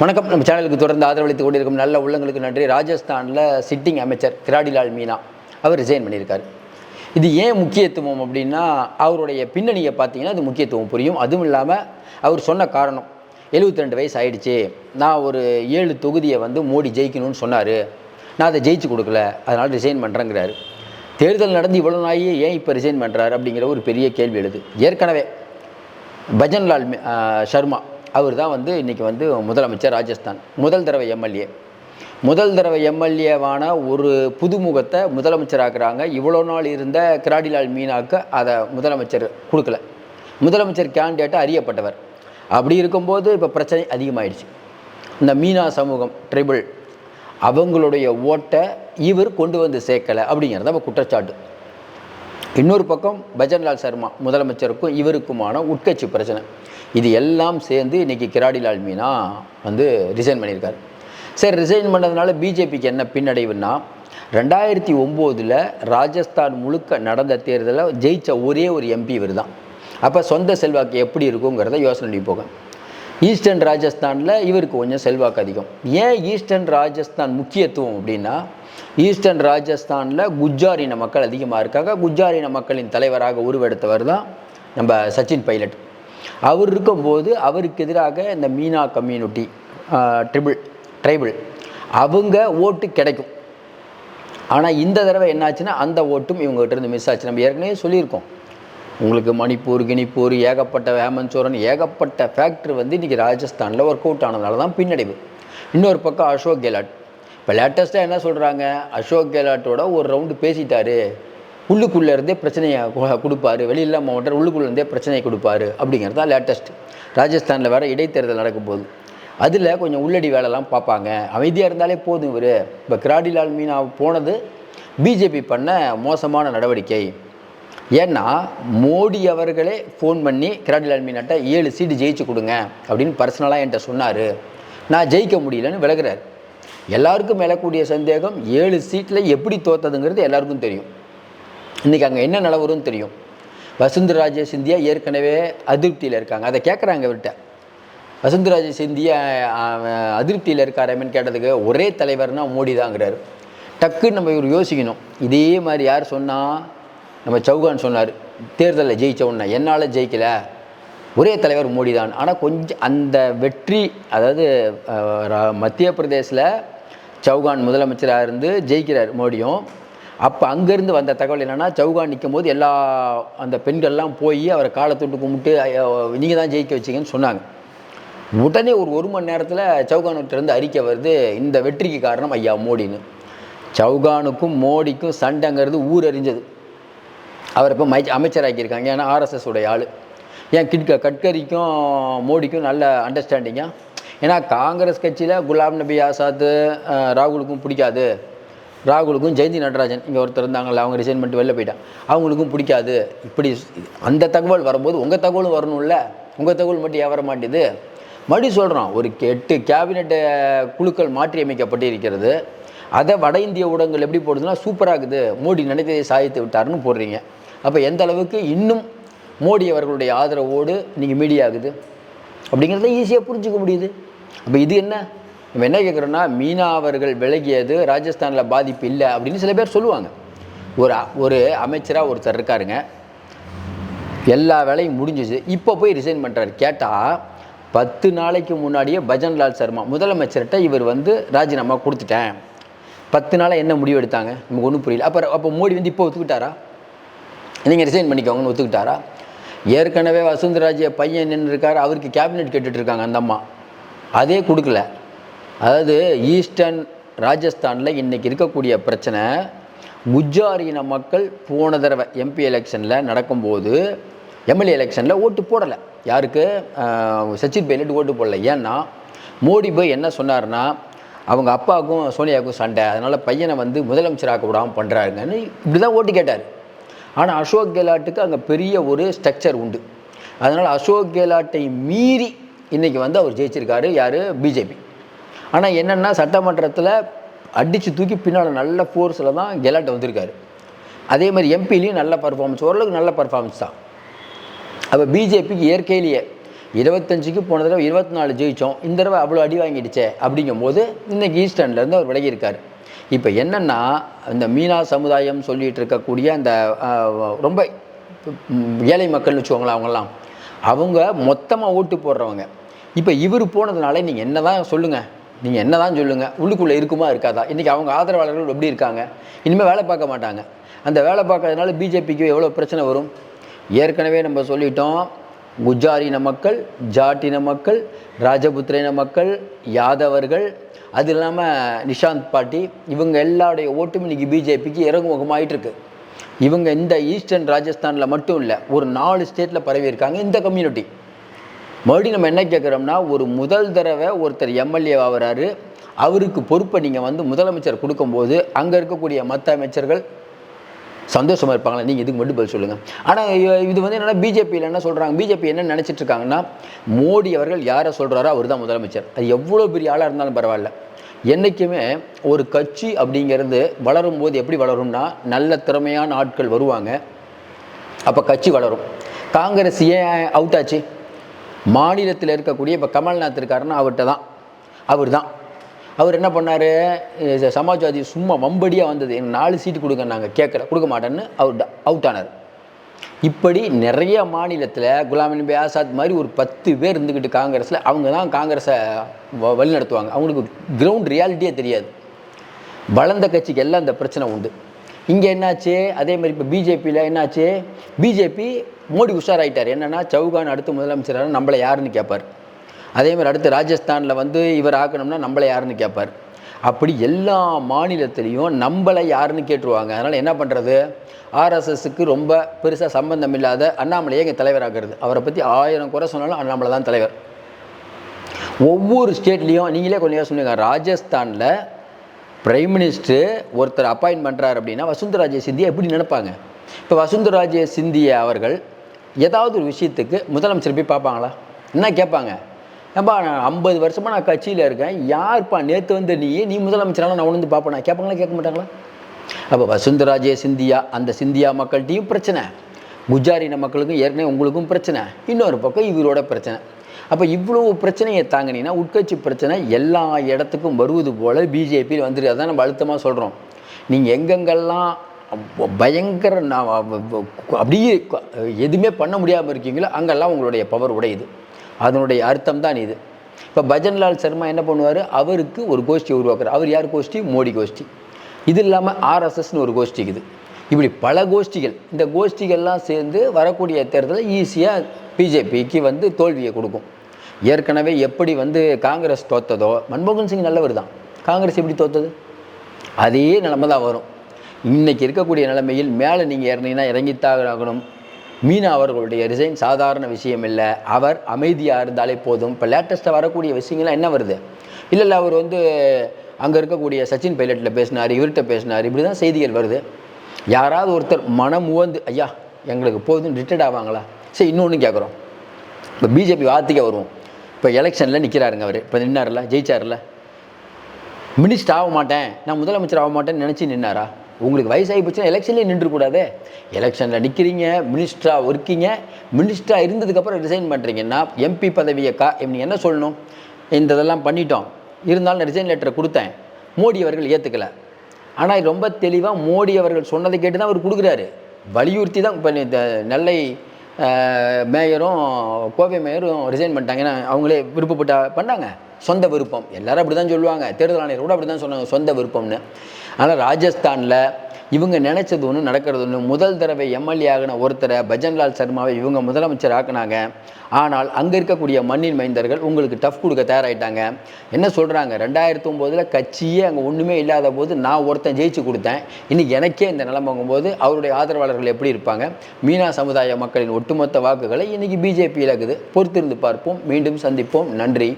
வணக்கம். நம்ம சேனலுக்கு தொடர்ந்து ஆதரவளித்து கொண்டிருக்கும் நல்ல உள்ளங்களுக்கு நன்றி. ராஜஸ்தானில் சிட்டிங் அமைச்சர் கிராடிலால் மீனா அவர் ரிசைன் பண்ணியிருக்கார். இது ஏன் முக்கியத்துவம் அப்படின்னா அவருடைய பின்னணியை பார்த்தீங்கன்னா அது முக்கியத்துவம் புரியும். அதுவும் இல்லாமல் அவர் சொன்ன காரணம் 72 ரெண்டு வயசு ஆயிடுச்சு. நான் ஒரு ஏழு தொகுதியை வந்து மோடி ஜெயிக்கணும்னு சொன்னார். நான் அதை ஜெயிச்சு கொடுக்கல. அதனால் ரிசைன் பண்ணுறேங்கிறாரு தேர்தல் நடந்து இவ்வளோ நாயே ஏன் இப்போ ரிசைன் பண்ணுறாரு அப்படிங்கிற ஒரு பெரிய கேள்வி எழுது. ஏற்கனவே பஜன்லால் சர்மா அவர் தான் வந்து இன்றைக்கி வந்து முதலமைச்சர் ராஜஸ்தான். முதல் தடவை எம்எல்ஏ. முதல் தடவை எம்எல்ஏவான ஒரு புதுமுகத்தை முதலமைச்சராக்குறாங்க இவ்வளோ நாள் இருந்த கிராடிலால் மீனாக்கு அதை முதலமைச்சர் கொடுக்கல. முதலமைச்சர் கேண்டிடேட்டாக அறியப்பட்டவர். அப்படி இருக்கும்போது இப்போ பிரச்சனை அதிகமாயிடுச்சு. இந்த மீனா சமூகம் ட்ரிபிள் அவங்களுடைய ஓட்டை இவர் கொண்டு வந்து சேர்க்கலை அப்படிங்கிறது நம்ம குற்றச்சாட்டு. இன்னொரு பக்கம் பஜன்லால் சர்மா முதலமைச்சருக்கும் இவருக்குமான உட்கட்சி பிரச்சனை. இது எல்லாம் சேர்ந்து இன்னைக்கு கிராடிலால் மீனா வந்து ரிசைன் பண்ணியிருக்காரு. சரி ரிசைன் பண்ணதுனால பிஜேபிக்கு என்ன பின்னடைவுன்னா ரெண்டாயிரத்தி ஒம்போதில் ராஜஸ்தான் முழுக்க நடந்த தேர்தலில் ஜெயிச்ச ஒரே ஒரு எம்பி இவர் தான் அப்போ சொந்த செல்வாக்கு எப்படி இருக்குங்கிறத யோசனை பண்ணி போக ஈஸ்டர்ன் ராஜஸ்தானில் இவருக்கு கொஞ்சம் செல்வாக்கு அதிகம். ஏன் ஈஸ்டர்ன் ராஜஸ்தான் முக்கியத்துவம் அப்படின்னா ஈஸ்டர்ன் ராஜஸ்தானில் குஜாரின மக்கள் அதிகமாக இருக்காங்க. குஜாரின மக்களின் தலைவராக உருவெடுத்தவர் தான் நம்ம சச்சின் பைலட். அவர் இருக்கும்போது அவருக்கு எதிராக இந்த மீனா கம்யூனிட்டி ட்ரிபிள் ட்ரைபிள் அவங்க ஓட்டு கிடைக்கும். ஆனால் இந்த தடவை என்னாச்சுன்னா அந்த ஓட்டும் இவங்ககிட்ட இருந்து மிஸ் ஆச்சு. நம்ம ஏற்கனவே சொல்லியிருக்கோம். உங்களுக்கு மணிப்பூர் கிணிப்பூர் ஏகப்பட்ட வேமன் சோரன் ஏகப்பட்ட ஃபேக்ட்ரி வந்து இன்றைக்கி ராஜஸ்தானில் ஒர்க் அவுட் ஆனதுனால தான் பின்னடைவு. இன்னொரு பக்கம் அசோக் கெலாட். இப்போ லேட்டஸ்ட்டாக என்ன சொல்கிறாங்க அசோக் கெலாட்டோட ஒரு ரவுண்டு பேசிட்டாரு. உள்ளுக்குள்ளே இருந்தே பிரச்சனையை கொடுப்பாரு. வெளியில் மாவட்டம் உள்ளுக்குள்ளே இருந்தே பிரச்சனையை கொடுப்பாரு அப்படிங்கிறது தான் லேட்டஸ்ட் ராஜஸ்தானில் வேறு இடைத்தேர்தல் நடக்கும்போது. அதில் கொஞ்சம் உள்ளடி வேலைலாம் பார்ப்பாங்க. அமைதியாக இருந்தாலே போதும் இவர். இப்போ கிராடிலால் மீனா போனது பிஜேபி பண்ண மோசமான நடவடிக்கை. ஏன்னா மோடி அவர்களே ஃபோன் பண்ணி கிராடிலால் மீனாட்ட ஏழு சீட்டு ஜெயிச்சு கொடுங்க அப்படின்னு பர்சனலாக என்கிட்ட சொன்னார். நான் ஜெயிக்க முடியலன்னு விலகுறாரு. எல்லாருக்கும் எழக்கூடிய சந்தேகம் ஏழு சீட்டில் எப்படி தோத்ததுங்கிறது எல்லாருக்கும் தெரியும். இன்றைக்கி அங்கே என்ன நிலவரும் தெரியும். வசுந்தராஜ சிந்தியா ஏற்கனவே அதிருப்தியில் இருக்காங்க. அதை கேட்குறாங்க விட்ட வசுந்தராஜ சிந்தியா அதிருப்தியில் இருக்காரமேன்னு கேட்டதுக்கு ஒரே தலைவர்னால் மோடி தாங்கிறார் டக்குன்னு நம்ம இவர் யோசிக்கணும். இதே மாதிரி யார் சொன்னால் நம்ம சௌகான் சொன்னார் தேர்தலில் ஜெயிச்ச உடனே என்னால் ஜெயிக்கல. ஒரே தலைவர் மோடி தான் ஆனால் கொஞ்சம் அந்த வெற்றி அதாவது ரா- மத்திய பிரதேசில் சௌகான் முதலமைச்சராக இருந்து ஜெயிக்கிறார் மோடியும். அப்போ அங்கேருந்து வந்த தகவல் என்னென்னா சௌகான் நிற்கும் போது எல்லா அந்த பெண்கள்லாம் போய் அவரை காலை தொட்டு கும்பிட்டு நீங்கள் தான் ஜெயிக்க வச்சிங்கன்னு சொன்னாங்க. உடனே ஒரு ஒரு மணி நேரத்தில் சௌகான்கிட்டருந்து அறிக்கை வருது இந்த வெற்றிக்கு காரணம் ஐயா மோடின்னு. சௌகானுக்கும் மோடிக்கும் சண்டைங்கிறது ஊர் அறிஞ்சது அவர் இப்போ மை அமைச்சராக்கியிருக்காங்க. ஏன்னா ஆர்எஸ்எஸ் உடைய ஆள். ஏன் கிட்க கட்கரிக்கும் மோடிக்கும் நல்ல அண்டர்ஸ்டாண்டிங்காக ஏன்னா காங்கிரஸ் கட்சியில் குலாம் நபி ஆசாத் ராகுலுக்கும் பிடிக்காது. ராகுலுக்கும் ஜெயந்தி நடராஜன் இங்கே ஒருத்தர் இருந்தாங்கல்ல அவங்க ரிசைன் பண்ணிட்டு வெளில போயிட்டான் அவங்களுக்கும் பிடிக்காது. இப்படி அந்த தகவல் வரும்போது உங்கள் தகவலும் வரணும்ல. உங்கள் தகவல் மட்டும் ஏன் வர மாட்டேது மறுபடியும் சொல்கிறோம் ஒரு எட்டு கேபினெட்டு குழுக்கள் மாற்றி அமைக்கப்பட்டிருக்கிறது. அதை வட இந்திய ஊடகங்கள் எப்படி போடுதுன்னா சூப்பராக இருக்குது. மோடி நினைத்ததை சாதித்து விட்டாருன்னு போடுறீங்க. அப்போ எந்த அளவுக்கு இன்னும் மோடி அவர்களுடைய ஆதரவோடு நீங்கள் மீடியா ஆகுது? அப்படிங்கிறத ஈஸியாக புரிஞ்சுக்க முடியுது. அப்போ இது என்ன? நம்ம என்ன கேட்குறோன்னா மீனா அவர்கள் விலகியது ராஜஸ்தானில் பாதிப்பு இல்லை அப்படின்னு சில பேர் சொல்லுவாங்க. ஒரு ஒரு அமைச்சராக ஒருத்தர் இருக்காருங்க. எல்லா வேலையும் முடிஞ்சிச்சு. இப்போ போய் ரிசைன் பண்ணுறாரு கேட்டால் பத்து நாளைக்கு முன்னாடியே பஜன்லால் சர்மா முதலமைச்சர்கிட்ட இவர் வந்து ராஜினாமா கொடுத்துட்டேன். பத்து நாளாக என்ன முடிவு எடுத்தாங்க? நமக்கு ஒன்றும் புரியல. அப்போ அப்போ மோடி வந்து இப்போ ஒத்துக்கிட்டாரா? நீங்கள் ரிசைன் பண்ணிக்கோங்கன்னு ஒத்துக்கிட்டாரா? ஏற்கனவே வசுந்தராஜ பையன் நின்று இருக்கார் அவருக்கு கேபினெட் கேட்டுட்ருக்காங்க அந்த அம்மா. அதே கொடுக்கல. அதாவது ஈஸ்டர்ன் ராஜஸ்தானில் இன்றைக்கி இருக்கக்கூடிய பிரச்சனை குஜ்ஜாரியின மக்கள் போன தடவை எம்பி எலெக்ஷனில் நடக்கும்போது எம்எல்ஏ எலெக்ஷனில் ஓட்டு போடலை. யாருக்கு? சச்சின் பைலட் ஓட்டு போடலை. ஏன்னா மோடி போய் என்ன சொன்னார்னா அவங்க அப்பாவுக்கும் சோனியாவுக்கும் சண்டை. அதனால் பையனை வந்து முதலமைச்சராக்க விடாமல் பண்ணுறாருங்கன்னு இப்படி தான் ஓட்டு கேட்டார். ஆனால் அசோக் கெலாட்டுக்கு அங்கே பெரிய ஒரு ஸ்ட்ரக்சர் உண்டு. அதனால் அசோக் கெலாட்டை மீறி இன்றைக்கி வந்து அவர் ஜெயிச்சிருக்காரு யார்? பிஜேபி ஆனால் என்னென்னா சட்டமன்றத்தில் அடித்து தூக்கி பின்னால் நல்ல ஃபோர்ஸில் தான் கெலாட் வந்திருக்காரு. அதே மாதிரி எம்பிலையும் நல்ல பர்ஃபார்மன்ஸ் ஓரளவுக்கு நல்ல பர்ஃபார்மன்ஸ் தான். அப்போ பிஜேபிக்கு இயற்கையிலேயே இருபத்தஞ்சுக்கு போன தடவை இருபத்தி நாலு ஜெயித்தோம் இந்த தடவை அவ்வளோ அடி வாங்கிடுச்சே அப்படிங்கும்போது இன்றைக்கி ஈஸ்டர்ன்லேருந்து அவர் விலகியிருக்காரு. இப்போ என்னென்னா இந்த மீனா சமுதாயம் சொல்லிகிட்டு இருக்கக்கூடிய அந்த ரொம்ப ஏழை மக்கள்னு வச்சுக்கோங்களேன் அவங்கெல்லாம். அவங்க மொத்தமாக ஓட்டு போடுறவங்க. இப்போ இவர் போனதுனால நீங்கள் என்ன தான் சொல்லுங்கள் நீங்கள் என்ன தான் சொல்லுங்கள் உள்ளுக்குள்ளே இருக்குமா இருக்காதா? இன்றைக்கி அவங்க ஆதரவாளர்கள் எப்படி இருக்காங்க? இனிமேல் வேலை பார்க்க மாட்டாங்க. அந்த வேலை பார்க்கறதுனால பிஜேபிக்கு எவ்வளோ பிரச்சனை வரும்? ஏற்கனவே நம்ம சொல்லிட்டோம் குஜாரின மக்கள் ஜாட்டின மக்கள் ராஜபுத்திரின மக்கள் யாதவர்கள் அது இல்லாமல் நிஷாந்த் பாட்டி இவங்க எல்லாருடைய ஓட்டும் இன்னைக்கு பிஜேபிக்கு இறங்குமுகமாயிட்டு இருக்கு இவங்க இந்த ஈஸ்டர்ன் ராஜஸ்தானில் மட்டும் இல்லை ஒரு நாலு ஸ்டேட்டில் பரவி இருக்காங்க இந்த கம்யூனிட்டி. மறுபடியும் நம்ம என்ன கேட்குறோம்னா ஒரு முதல் தடவை ஒருத்தர் எம்எல்ஏ ஆகிறாரு. அவருக்கு பொறுப்பை நீங்கள் வந்து முதலமைச்சர் கொடுக்கும்போது அங்கே இருக்கக்கூடிய மற்ற அமைச்சர்கள் சந்தோஷமாக இருப்பாங்களா? நீங்கள் இதுக்கு மட்டும் பதில் சொல்லுங்கள் ஆனால் இது வந்து என்னென்னா பிஜேபியில் என்ன சொல்கிறாங்க பிஜேபி என்ன நினச்சிட்டு இருக்காங்கன்னா மோடி அவர்கள் யாரை சொல்கிறாரோ அவர் தான் முதலமைச்சர். அது எவ்வளோ பெரிய ஆளாக இருந்தாலும் பரவாயில்ல. என்றைக்குமே ஒரு கட்சி அப்படிங்கிறது வளரும் போது எப்படி வளரும்னா நல்ல திறமையான ஆட்கள் வருவாங்க. அப்போ கட்சி வளரும். காங்கிரஸ் ஏன் அவுட் ஆச்சு மாநிலத்தில் இருக்கக்கூடிய இப்போ கமல்நாத் இருக்காருன்னா அவர்கிட்ட தான் அவர் தான் அவர் என்ன பண்ணார்? சமாஜ்வாதி சும்மா வம்படியாக வந்தது. எனக்கு நாலு சீட்டு கொடுங்க நாங்கள் கேட்கல கொடுக்க மாட்டேன்னு அவர் அவுட் ஆனார். இப்படி நிறைய மாநிலத்தில் குலாம் நபி ஆசாத் மாதிரி ஒரு பத்து பேர் இருந்துக்கிட்டு காங்கிரஸில் அவங்க தான் காங்கிரஸை வ- வழிநடத்துவாங்க. அவங்களுக்கு கிரவுண்ட் ரியாலிட்டியே தெரியாது. வளர்ந்த கட்சிக்கு எல்லாம் இந்த பிரச்சனை உண்டு. இங்கே என்னாச்சு? அதே மாதிரி இப்போ பிஜேபியில் என்னாச்சு? பிஜேபி மோடி உஷாராயிட்டார். என்னென்னா சவுகான் அடுத்த முதலமைச்சராக நம்மளை யாருன்னு கேட்பார் அதே மாதிரி அடுத்து ராஜஸ்தானில் வந்து இவர் ஆக்கணும்னா நம்மளை யாருன்னு கேட்பார். அப்படி எல்லா மாநிலத்திலையும் நம்மளை யாருன்னு கேட்டுருவாங்க. அதனால் என்ன பண்ணுறது? ஆர்எஸ்எஸ்க்கு ரொம்ப பெருசாக சம்பந்தம் இல்லாத அண்ணாமலையே இங்கே தலைவராகிறது அவரை பற்றி ஆயிரம் குறை சொன்னாலும் அண்ணாமலை தான் தலைவர். ஒவ்வொரு ஸ்டேட்லேயும் நீங்களே கொஞ்சம் சொன்னீங்க ராஜஸ்தானில் பிரைம் மினிஸ்டர் ஒருத்தர் அப்பாயின்ட் பண்ணுறாரு அப்படின்னா வசுந்தராஜே சிந்தியை எப்படி நினைப்பாங்க? இப்போ வசுந்தராஜே சிந்திய அவர்கள் ஏதாவது ஒரு விஷயத்துக்கு முதலமைச்சர் போய் பார்ப்பாங்களா? என்ன கேட்பாங்க? ஏன்பா நான் ஐம்பது வருஷமாக நான் கட்சியில் இருக்கேன். யார்ப்பா நேற்று வந்து நீ நீ முதலமைச்சரான நான் உணர்ந்து பார்ப்பேனா? கேட்பாங்களா கேட்க மாட்டாங்களா? அப்போ வசுந்தராஜே சிந்தியா அந்த சிந்தியா மக்கள்கிட்டையும் பிரச்சனை. குஜாரின மக்களுக்கும் ஏற்கனவே உங்களுக்கும் பிரச்சனை. இன்னொரு பக்கம் இவரோட பிரச்சனை. அப்போ இவ்வளோ பிரச்சனையை தாங்கினீங்கன்னா உட்கட்சி பிரச்சனை எல்லா இடத்துக்கும் வருவது போல் பிஜேபி வந்துருக்கு. அதான் நம்ம அழுத்தமாக சொல்கிறோம் நீங்கள் எங்கெங்கெல்லாம் பயங்கர நான் அப்படியே எதுவுமே பண்ண முடியாமல் இருக்கீங்களோ அங்கெல்லாம் உங்களுடைய பவர் உடையுது. அதனுடைய அர்த்தம் தான் இது. இப்போ பஜன்லால் சர்மா என்ன பண்ணுவார்? அவருக்கு ஒரு கோஷ்டி உருவாக்குறார். அவர் யார் கோஷ்டி? மோடி கோஷ்டி. இது இல்லாமல் ஆர்எஸ்எஸ்னு ஒரு கோஷ்டி இது இப்படி பல கோஷ்டிகள். இந்த கோஷ்டிகள்லாம் சேர்ந்து வரக்கூடிய தேர்தலில் ஈஸியாக பிஜேபிக்கு வந்து தோல்வியை கொடுக்கும். ஏற்கனவே எப்படி வந்து காங்கிரஸ் தோத்ததோ மன்மோகன் சிங் நல்லவர் தான். காங்கிரஸ் எப்படி தோத்தது? அதே நிலமை தான் வரும். இன்னைக்கு இருக்கக்கூடிய நிலைமையில் மேலே நீங்கள் இறங்கினா இறங்கித்தாக ஆகணும். மீனா அவர்களுடைய ரிசைன் சாதாரண விஷயம் இல்லை அவர் அமைதியாக இருந்தாலே போதும். இப்போ லேட்டஸ்ட்டாக வரக்கூடிய விஷயங்கள்லாம் என்ன வருது? இல்லை இல்லை அவர் வந்து அங்கே இருக்கக்கூடிய சச்சின் பைலட்டில் பேசினார் இவர்கிட்ட பேசினார். இப்படி தான் செய்திகள் வருது. யாராவது ஒருத்தர் மனம் உவந்து ஐயா எங்களுக்கு போதும் ரிட்டையர்ட் ஆவாங்களா? சரி இன்னொன்று கேட்குறோம் இப்போ பிஜேபி வார்த்தைக்கு வருவோம். இப்போ எலெக்ஷனில் நிற்கிறாருங்க அவர். இப்போ நின்னார்ல ஜெயிச்சார்ல மினிஸ்டர் ஆக மாட்டேன். நான் முதலமைச்சர் ஆக மாட்டேன்னு நினச்சி நின்னாரா? உங்களுக்கு வயசாகி போச்சுன்னா எலெக்ஷன்லேயே நின்றுக்கூடாதே எலெக்ஷனில் நிற்கிறீங்க மினிஸ்டராக இருக்கீங்க மினிஸ்டராக இருந்ததுக்கப்புறம் ரிசைன் பண்ணுறீங்கன்னா எம்பி பதவியை கா நீங்கள் என்ன சொல்லணும்? இந்த இதெல்லாம் பண்ணிட்டோம். இருந்தாலும் நான் ரிசைன் லெட்டரை கொடுத்தேன். மோடி அவர்கள் ஏற்றுக்கல ஆனால் ரொம்ப தெளிவாக மோடி அவர்கள் சொன்னதை கேட்டு தான் அவர் கொடுக்குறாரு. வலியுறுத்தி தான் இப்போ இந்த நெல்லை மேயரும் கோவை மேயரும் ரிசைன் பண்ணிட்டாங்க அவங்களே விருப்பப்பட்ட பண்ணாங்க. சொந்த விருப்பம். எல்லாரும் அப்படி தான் சொல்லுவாங்க. தேர்தல் ஆணையர் கூட அப்படி தான் சொன்னாங்க. சொந்த விருப்பம்னு. ஆனால் ராஜஸ்தானில் இவங்க நினைச்சது ஒன்று நடக்கிறது ஒன்று முதல் தடவை எம்எல்ஏ ஆகின ஒருத்தரை பஜன்லால் சர்மாவை இவங்க முதலமைச்சர் ஆக்குனாங்க. ஆனால் அங்கே இருக்கக்கூடிய மண்ணின் மைந்தர்கள் உங்களுக்கு டஃப் கொடுக்க தயாராகிட்டாங்க என்ன சொல்கிறாங்க ரெண்டாயிரத்தி ஒம்போதில் கட்சியே அங்கே ஒன்றுமே இல்லாத போது நான் ஒருத்தன் ஜெயிச்சு கொடுத்தேன். இன்னைக்கு எனக்கே இந்த நிலைமைங்கும் போது அவருடைய ஆதரவாளர்கள் எப்படி இருப்பாங்க? மீனா சமுதாய மக்களின் ஒட்டுமொத்த வாக்குகளை இன்றைக்கி பிஜேபி இழக்குது பொறுத்திருந்து பார்ப்போம். மீண்டும் சந்திப்போம். நன்றி.